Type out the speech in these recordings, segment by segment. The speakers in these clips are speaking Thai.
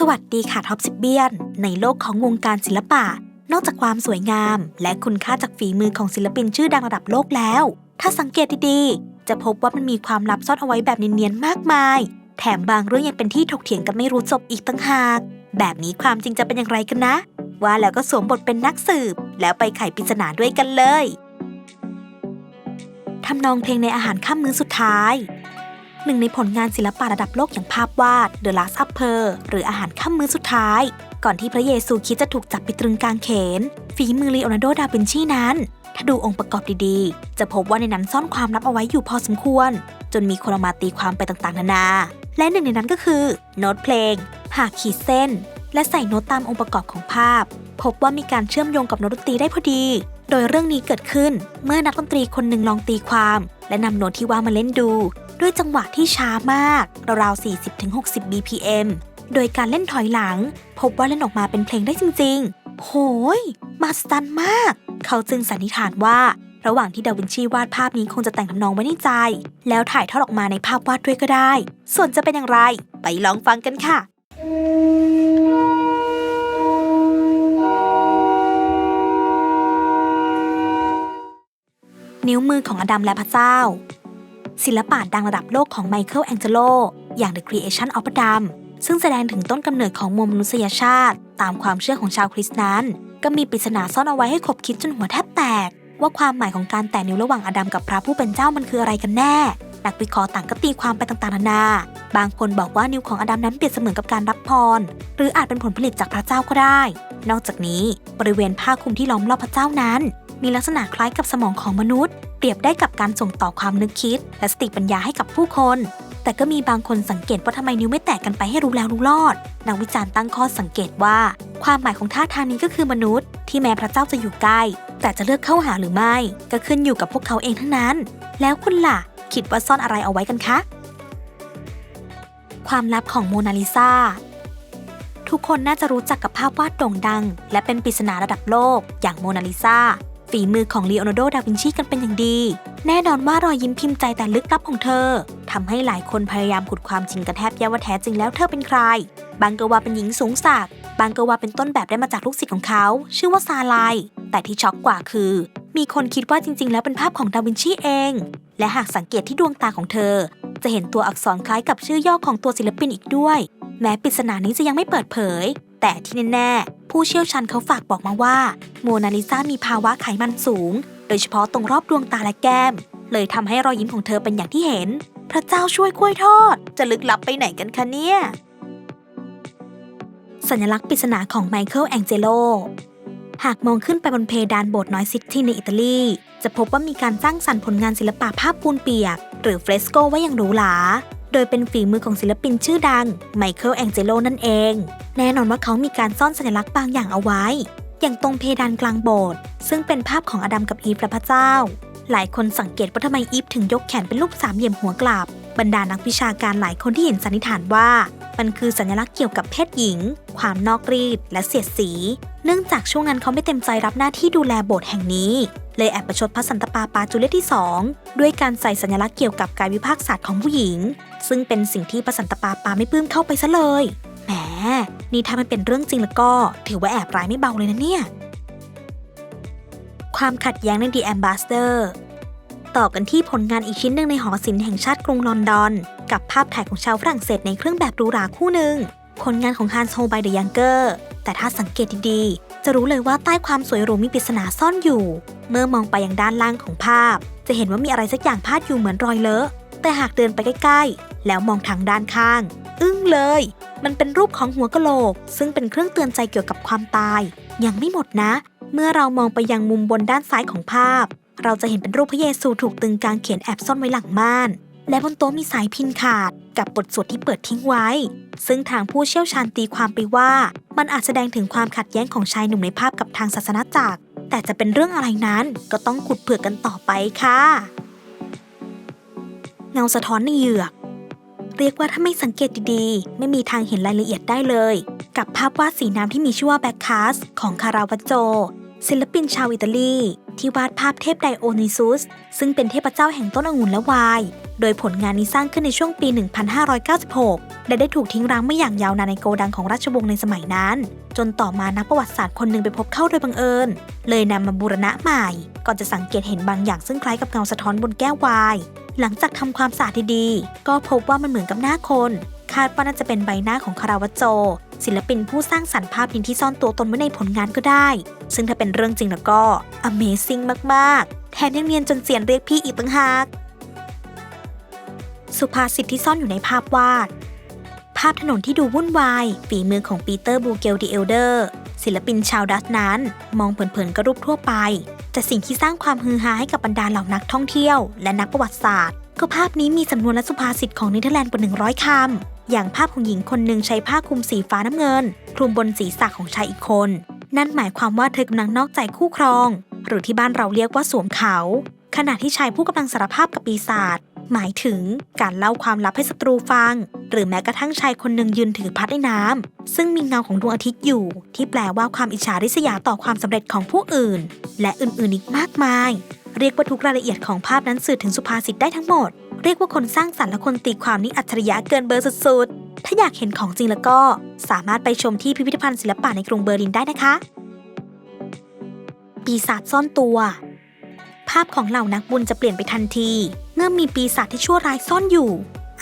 สวัสดีค่ะท็อปสิบเบียน ในโลกของวงการศิลปะ นอกจากความสวยงาม และคุณค่าจากฝีมือของศิลปินชื่อดังระดับโลกแล้ว ถ้าสังเกตดีๆ จะพบว่ามันมีความลับซ่อนเอาไว้แบบเนียนๆมากมาย แถมบางเรื่องยังเป็นที่ถกเถียงกันไม่รู้จบอีกตั้งหาก แบบนี้ความจริงจะเป็นอย่างไรกันนะ ว่าแล้วก็สวมบทเป็นนักสืบ แล้วไปไขปริศนาด้วยกันเลยทำนองเพลงในอาหารค่ำมื้อสุดท้าย หนึ่งในผลงานศิลปะระดับโลกอย่างภาพวาด The Last Supper หรืออาหารค่ำมื้อสุดท้าย ก่อนที่พระเยซูคิดจะถูกจับไปตรึงกลางเขน ฝีมือลีโอนาร์โด ดาวินชีนั้น ถ้าดูองค์ประกอบดีๆ จะพบว่าในนั้นซ่อนความลับเอาไว้อยู่พอสมควร จนมีคนมาตีความไปต่างๆ นานา และหนึ่งในนั้นก็คือ โน้ตเพลง หากขีดเส้น และใส่โน้ตตามองค์ประกอบของภาพ พบว่ามีการเชื่อมโยงกับโน้ตดนตรีได้พอดี โดยเรื่องนี้เกิดขึ้น เมื่อนักดนตรีคนหนึ่งลองตีความ และนำโน้ตที่ว่ามาเล่นดู ด้วยจังหวะที่ช้ามากราวๆ40-60 BPM โดยการเล่นถอยหลัง พบว่าเล่นออกมาเป็นเพลงได้จริง ๆ โหยมาสตันมาก เขาจึงสันนิษฐานว่า ระหว่างที่ดาวินชีวาดภาพนี้คงจะแต่งทำนองไว้ในใจ แล้วถ่ายทอดออกมาในภาพวาดด้วยก็ได้ ส่วนจะเป็นอย่างไร ไปลองฟังกันค่ะนิ้วมือของอดัมและพระเจ้า ศิลปะดังระดับโลกของไมเคิลแองเจโลอย่าง The Creation of Adam ซึ่งแสดงถึงต้นกำเนิดของมวลมนุษยชาติ ตามความเชื่อของชาวคริสต์นั้น ก็มีปริศนาซ่อนเอาไว้ให้ขบคิดจนหัวแทบแตก ว่าความหมายของการแตะนิ้วระหว่างอดัมกับพระผู้เป็นเจ้ามันคืออะไรกันแน่ นักวิเคราะห์ต่างก็ตีความไปต่างๆนานา บางคนบอกว่านิ้วของอดัมนั้นเปรียบเสมือนกับการรับพร หรืออาจเป็นผลผลิตจากพระเจ้าก็ได้ นอกจากนี้บริเวณผ้าคลุมที่ล้อมรอบพระเจ้านั้น มีลักษณะคล้ายกับสมองของมนุษย์ เปรียบได้กับการส่งต่อความนึกคิด และสติปัญญาให้กับผู้คน แต่ก็มีบางคนสังเกตว่าทำไมนิ้วไม่แตกกันไปให้รู้แล้วรู้รอด นักวิจารณ์ตั้งข้อสังเกตว่า ความหมายของท่าทางนี้ก็คือมนุษย์ ที่แม้พระเจ้าจะอยู่ใกล้ แต่จะเลือกเข้าหาหรือไม่ ก็ขึ้นอยู่กับพวกเขาเองทั้งนั้น แล้วคุณล่ะ คิดว่าซ่อนอะไรเอาไว้กันคะ ความลับของโมนาลิซาทุกคนน่าจะรู้จักกับภาพวาดโด่งดัง และเป็นปริศนาระดับโลกอย่างโมนาลิซา ฝีมือของลีโอนาร์โด ดาวินชีกันเป็นอย่างดี แน่นอนว่ารอยยิ้มพิมพ์ใจแต่ลึกลับของเธอทำให้หลายคนพยายามขุดความจริงกันแทบแย่ว่าแท้จริงแล้วเธอเป็นใคร บางก็ว่าเป็นหญิงสูงศักบางก็ว่าเป็นต้นแบบได้มาจากลูกศิษย์ของเขา ชื่อว่าซาไลแต่ที่ช็อกกว่าคือ มีคนคิดว่าจริง ๆ แล้วเป็นภาพของดาวินชีเอง และหากสังเกตที่ดวงตาของเธอ จะเห็นตัวอักษรคล้ายกับชื่อย่อของตัวศิลปินอีกด้วย แม้ปริศนานี้จะยังไม่เปิดเผย แต่ที่แน่ๆ ผู้เชี่ยวชาญเขาฝากบอกมาว่า โมนาลิซามีภาวะไขมันสูง โดยเฉพาะตรงรอบดวงตาและแก้ม เลยทำให้รอยยิ้มของเธอเป็นอย่างที่เห็น พระเจ้าช่วยกล้วยทอด จะลึกลับไปไหนกันคะเนี่ย สัญลักษณ์ปริศนาของไมเคิลแองเจโลหากมองขึ้นไปบนเพดานโบสถ์น้อยซิตี้ในอิตาลี จะพบว่ามีการสร้างสรรค์ผลงานศิลปะภาพปูนเปียก หรือเฟรสโกไว้อย่างหรูหรา ดยเป็นฝีมือของศิลปินชื่อดังไมเคิลแองเจโลนั่นเอง แน่นอนว่าเขามีการซ่อนสัญลักษณ์บางอย่างเอาไว้ อย่างตรงเพดานกลางโบสถ์ซึ่งเป็นภาพของอดัมกับอีฟและพระเจ้า หลายคนสังเกตว่าทำไมอีฟถึงยกแขนเป็นรูปสามเหลี่ยมหัวกลับ บรรดานักวิชาการหลายคนที่เห็นสันนิษฐานว่ามันคือสัญลักษณ์เกี่ยวกับเพศหญิง ความนอกรีด และเสียดสี เนื่องจากช่วงนั้นเขาไม่เต็มใจรับหน้าที่ดูแลโบสถ์แห่งนี้ เลยแอบประชดพระสันตปาปาจูเลียตที่ 2 ด้วยการใส่สัญลักษณ์เกี่ยวกับกายวิภาคศาสตร์ของผู้หญิง ซึ่งเป็นสิ่งที่พระสันตปาปาไม่ปลื้มเข้าไปซะเลย แหม นี่ถ้ามันเป็นเรื่องจริงแล้วก็ถือว่าแอบร้ายไม่เบาเลยนะเนี่ย ความขัดแย้งใน The Ambassador ต่อกันที่ผลงานอีกชิ้นหนึ่งในหอศิลป์แห่งชาติกรุงลอนดอน กับภาพถ่ายของชาวฝรั่งเศสในเครื่องแบบหรูหราคู่หนึ่ง ผลงานของฮันโซไบเดยังเกอร์แต่ถ้าสังเกตดีๆ จะรู้เลยว่าใต้ความสวยหรูมีปริศนาซ่อนอยู่ เมื่อมองไปยังด้านล่างของภาพ จะเห็นว่ามีอะไรสักอย่างพาดอยู่เหมือนรอยเลอะ แต่หากเดินไปใกล้ๆ แล้วมองทางด้านข้าง อึ้งเลย มันเป็นรูปของหัวกะโหลก ซึ่งเป็นเครื่องเตือนใจเกี่ยวกับความตาย ยังไม่หมดนะ เมื่อเรามองไปยังมุมบนด้านซ้ายของภาพ เราจะเห็นเป็นรูปพระเยซูถูกตึงกางเขนแอบซ่อนไว้หลังม่าน และบนโต๊ะมีสายพินขาด กับบทสวดที่เปิดทิ้งไว้ ซึ่งทางผู้เชี่ยวชาญตีความไปว่า มันอาจแสดงถึงความขัดแย้งของชายหนุ่มในภาพกับทางศาสนาจักรแต่จะเป็นเรื่องอะไรนั้นก็ต้องขุดเผือกกันต่อไปค่ะ เงาสะท้อนในเหยือก เรียกว่าถ้าไม่สังเกตดีๆ ไม่มีทางเห็นรายละเอียดได้เลย กับภาพวาดสีน้ำที่มีชื่อว่าแบ็คคาสของคาราวาโจ ศิลปินชาวอิตาลี ที่วาดภาพเทพไดโอนิซุส ซึ่งเป็นเทพเจ้าแห่งต้นองุ่นและไวน์โดยผลงานนี้สร้างขึ้นในช่วงปี 1596 และได้ถูกทิ้งร้างไม่อย่างยาวนานในโกดังของราชวงศ์ในสมัยนั้น จนต่อมานักประวัติศาสตร์คนหนึ่งไปพบเข้าโดยบังเอิญ เลยนำมาบูรณะใหม่ ก่อนจะสังเกตเห็นบางอย่างซึ่งคล้ายกับเงาสะท้อนบนแก้ววาย หลังจากทำความสะอาดดีๆ ก็พบว่ามันเหมือนกับหน้าคน คาดว่าน่าจะเป็นใบหน้าของคาราวาโจ ศิลปินผู้สร้างสรรค์ภาพนี้ที่ซ่อนตัวตนไว้ในผลงานก็ได้ ซึ่งถ้าเป็นเรื่องจริงแล้วก็ Amazing มากๆ แถมยังเนียนจนเสียนเรียกพี่อีกต่างหากสุภาษิตที่ซ่อนอยู่ในภาพวาด ภาพถนนที่ดูวุ่นวาย ฝีมือของปีเตอร์บูเกลดีเอลเดอร์ ศิลปินชาวดัตช์นั้น มองเผินๆก็รูปทั่วไป แต่สิ่งที่สร้างความฮือฮาให้กับบรรดาเหล่านักท่องเที่ยวและนักประวัติศาสตร์ ก็ภาพนี้มีสำนวนและสุภาษิตของเนเธอร์แลนด์กว่า100คำอย่างภาพของหญิงคนหนึ่งใช้ผ้าคลุมสีฟ้าน้ำเงินคลุมบนศีรษะของชายอีกคน นั่นหมายความว่าเธอกำลังนอกใจคู่ครอง หรือที่บ้านเราเรียกว่าสวมเขา ขณะที่ชายผู้กำลังสารภาพกับปีศาจหมายถึงการเล่าความลับให้ศัตรูฟัง หรือแม้กระทั่งชายคนหนึ่งยืนถือพัดในน้ำซึ่งมีเงาของดวงอาทิตย์อยู่ ที่แปลว่าความอิจฉาริษยาต่อความสำเร็จของผู้อื่น และอื่นๆอีกมากมาย เรียกว่าทุกรายละเอียดของภาพนั้นสื่อถึงสุภาษิตได้ทั้งหมด เรียกว่าคนสร้างสรรค์และคนตีความนี้อัจฉริยะเกินเบอร์สุดๆ ถ้าอยากเห็นของจริงแล้วก็ สามารถไปชมที่พิพิธภัณฑ์ศิลปะในกรุงเบอร์ลินได้นะคะ ปีศาจซ่อนตัวภาพของเหล่านักบุญจะเปลี่ยนไปทันที เมื่อมีปีศาจที่ชั่วร้ายซ่อนอยู่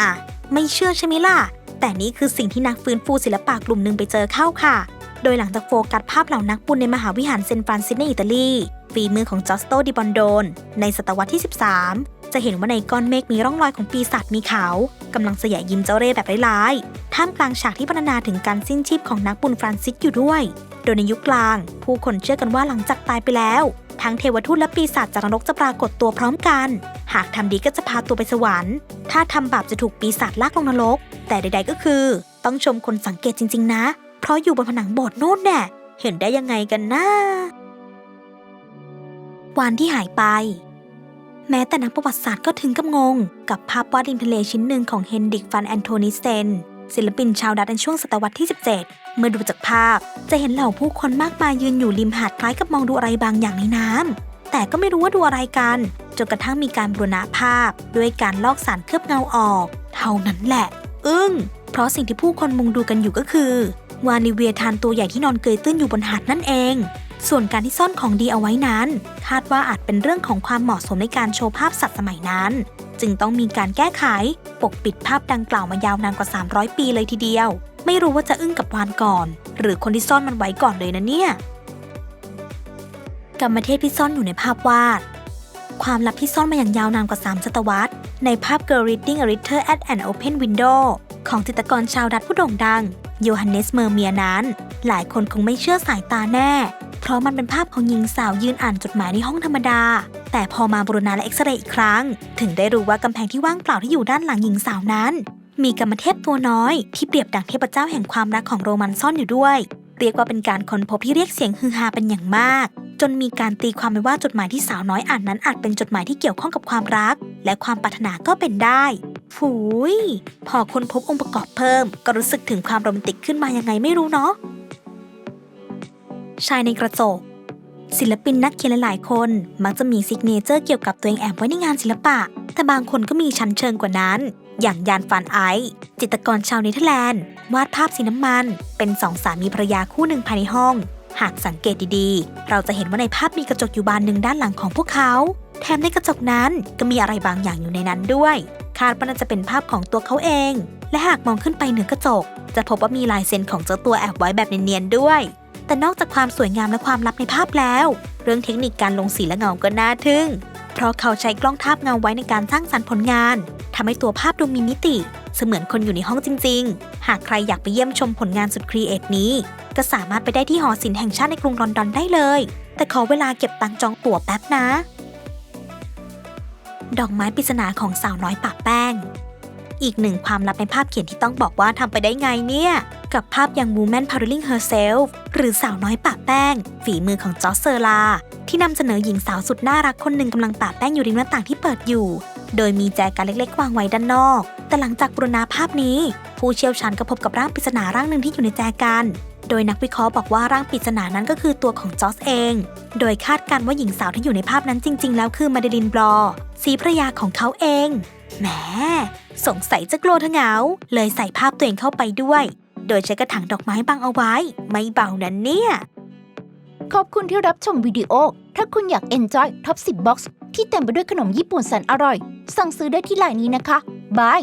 อะ ไม่เชื่อใช่ไหมล่ะ แต่นี่คือสิ่งที่นักฟื้นฟูศิลปะกลุ่มหนึ่งไปเจอเข้าค่ะ โดยหลังจากโฟกัสภาพเหล่านักบุญในมหาวิหารเซนฟรานซิสในอิตาลี ฝีมือของจอสโตดิบอนโดน ในศตวรรษที่ 13 จะเห็นว่าในก้อนเมฆมีร่องรอยของปีศาจมีเขากำลังสยะยิ้มเจ้าเร่ห์แบบร้ายๆ ท่ามกลางฉากที่พรรณนาถึงการสิ้นชีพของนักบุญฟรานซิสอยู่ด้วย โดยในยุคกลาง ผู้คนเชื่อกันว่าหลังจากตายไปแล้ว ทั้งเทวทูตและปีศาจจากนรกจะปรากฏตัวพร้อมกัน หากทำดีก็จะพาตัวไปสวรรค์ ถ้าทำบาปจะถูกปีศาจลากลงนรก แต่ใด ๆก็คือ ต้องชมคนสังเกตจริง ๆ นะ เพราะอยู่บนผนังโบสถ์โน่นแน่เห็นได้ยังไงกันนะวันที่หายไป แม้แต่นักประวัติศาสตร์ก็ถึงกับงง กับภาพวาดริมทะเลชิ้นหนึ่งของเฮนดิกฟันแอนโทนิเซน ศิลปินชาวดัตในช่วงศตวรรษที่ 17 เมื่อดูจากภาพ จะเห็นเหล่าผู้คนมากมายยืนอยู่ริมหาดคล้ายกับมองดูอะไรบางอย่างในน้ำแต่ก็ไม่รู้ว่าดูอะไรกัน จนกระทั่งมีการบูรณะภาพ ด้วยการลอกสารเคลือบเงาออก เท่านั้นแหละ อึ้ง เพราะสิ่งที่ผู้คนมุงดูกันอยู่ก็คือ วานิเวียทานตัวใหญ่ที่นอนเกยตื้นอยู่บนหาดนั่นเอง ส่วนการที่ซ่อนของดีเอาไว้นั้น คาดว่าอาจเป็นเรื่องของความเหมาะสมในการโชว์ภาพสัตว์สมัยนั้น จึงต้องมีการแก้ไข ปกปิดภาพดังกล่าวมายาวนานกว่า 300 ปีเลยทีเดียว ไม่รู้ว่าจะอึ้งกับวานก่อน หรือคนที่ซ่อนมันไว้ก่อนเลยนะเนี่ยกรรมเทพที่ซ่อนอยู่ในภาพวาด ความลับที่ซ่อนมาอย่างยาวนานกว่า 3 ศตวรรษ ในภาพ Girl Reading a Letter at an Open Window ของจิตรกรชาวดัตผู้โด่งดังโยฮันเนสเมอร์เมียนั้น หลายคนคงไม่เชื่อสายตาแน่ เพราะมันเป็นภาพของหญิงสาวยืนอ่านจดหมายในห้องธรรมดา แต่พอมาบรณาและเอ็กซเรย์อีกครั้ง ถึงได้รู้ว่ากำแพงที่ว่างเปล่าที่อยู่ด้านหลังหญิงสาวนั้น มีกรรมเทพตัวน้อยที่เปรียบดังเทพเจ้าแห่งความรักของโรมันซ่อนอยู่ด้วย เรียกว่าเป็นการค้นพบที่เรียกเสียงฮือฮาเป็นอย่างมาก จนมีการตีความไปว่าจดหมายที่สาวน้อยอ่านนั้นอาจเป็นจดหมายที่เกี่ยวข้องกับความรัก และความปรารถนาก็เป็นได้ฝูยพอคนพบองค์ประกอบเพิ่ม ก็รู้สึกถึงความโรแมนติกขึ้นมายังไงไม่รู้เนาะ ชายในกระจก ศิลปินนักเขียนหลายๆ คน มักจะมีซิกเนเจอร์เกี่ยวกับตัวเองแอบไว้ในงานศิลปะ แต่บางคนก็มีชั้นเชิงกว่านั้น อย่างยานฟานไอจิตรกรชาวเนเธอร์แลนด์ วาดภาพสีน้ำมัน เป็นสองสามีภรรยาคู่หนึ่งภายในห้อง หากสังเกตดีๆ เราจะเห็นว่าในภาพมีกระจกอยู่บานหนึ่งด้านหลังของพวกเขา แถมในกระจกนั้นก็มีอะไรบางอย่างอยู่ในนั้นด้วย คาดว่าน่าจะเป็นภาพของตัวเขาเอง และหากมองขึ้นไปเหนือกระจก จะพบว่ามีลายเซ็นของเจ้าตัวแอบไว้แบบเนียนๆด้วย แต่นอกจากความสวยงามและความลับในภาพแล้ว เรื่องเทคนิคการลงสีและเงาก็น่าทึ่ง เพราะเขาใช้กล้องทาบเงาไว้ในการสร้างสรรค์ผลงานทำให้ตัวภาพดูมีมิติ เสมือนคนอยู่ในห้องจริง ๆ หากใครอยากไปเยี่ยมชมผลงานสุดครีเอทนี้ ก็สามารถไปได้ที่หอศิลป์แห่งชาติในกรุงลอนดอนได้เลย แต่ขอเวลาเก็บตังจองตั๋วแป๊บนะ ดอกไม้ปริศนาของสาวน้อยปะแป้ง อีกหนึ่งความลับในภาพเขียนที่ต้องบอกว่าทำไปได้ไงเนี่ย กับภาพยัง Woman Paddling Herself หรือสาวน้อยปะแป้ง ฝีมือของจอร์จเซอร์ลา ที่นำเสนอหญิงสาวสุดน่ารักคนหนึ่งกำลังปะแป้งอยู่ริมหน้าต่างที่เปิดอยู่ โดยมีแจกันเล็กๆ วางไว้ด้านนอก แต่หลังจากบรณาภาพนี้ ผู้เชี่ยวชาญก็พบกับร่างปริศนาร่างหนึ่งที่อยู่ในแจกันโดยนักวิเคราะห์บอกว่าร่างปริศนานั้นก็คือตัวของจอร์จเอง โดยคาดการณ์ว่าหญิงสาวที่อยู่ในภาพนั้นจริง ๆ แล้วคือมาเดลินบลอสีภรรยาของเขาเอง แหมสงสัยจะกลัวเธอเหงา เลยใส่ภาพตัวเองเข้าไปด้วย โดยใช้กระถางดอกไม้บังเอาไว้ ไม่เบานั้นเนี่ย ขอบคุณที่รับชมวิดีโอ ถ้าคุณอยาก enjoy top 10 box ที่เต็มไปด้วยขนมญี่ปุ่นแสนอร่อย สั่งซื้อได้ที่ไลน์นี้นะคะบาย